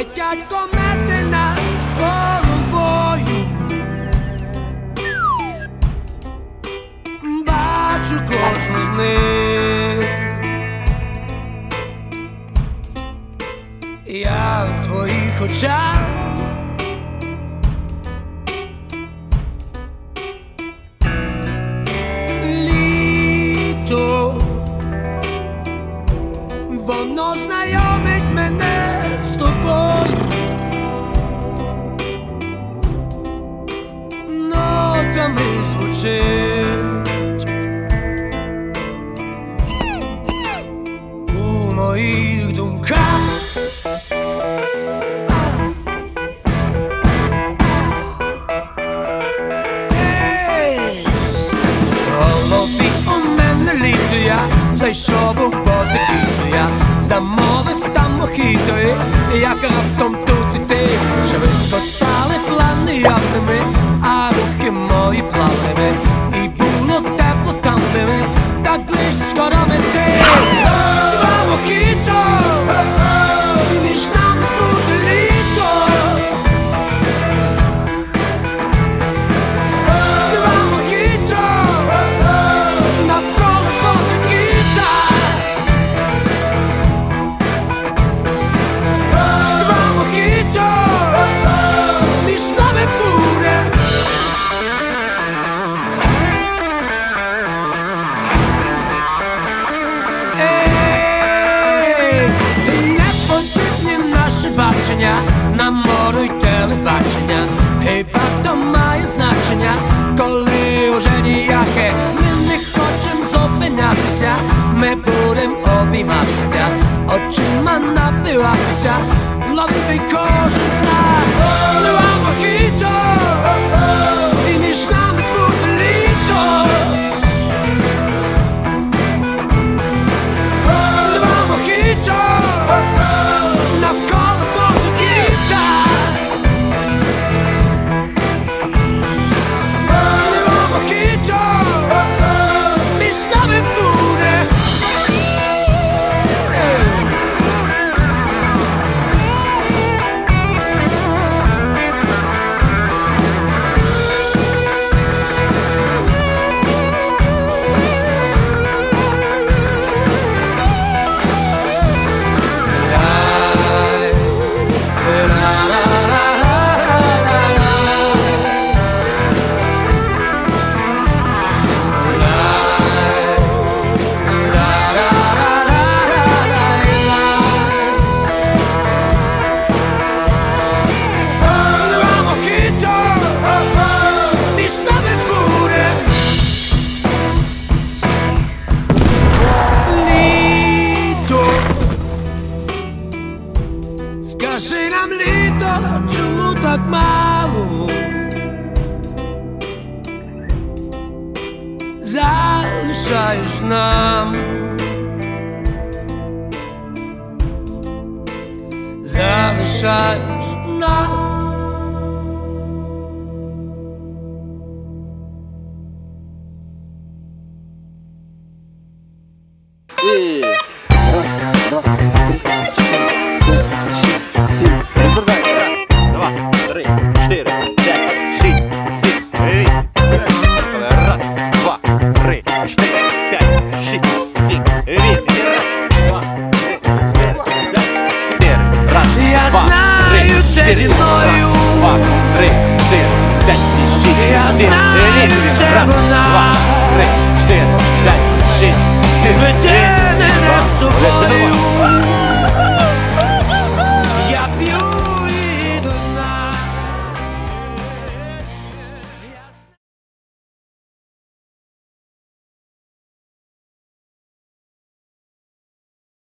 летять комети головою. Бачу кожну з них. Я в твоїх очах. Воно знайомить мене тобою нотами звучить у моїх думках. Зайшов у потихіння, замовив mojito, eh. Y acá, tom. pełne patrzenia Chyba to mają znaczenia. Koleżeni jakie Innych oczym zupy napisja My burym obima pisja Oczyma nabyła pisja Lowy wykorzystać Była mojito чому так мало? Залишаєш нам, залишаєш нам. 不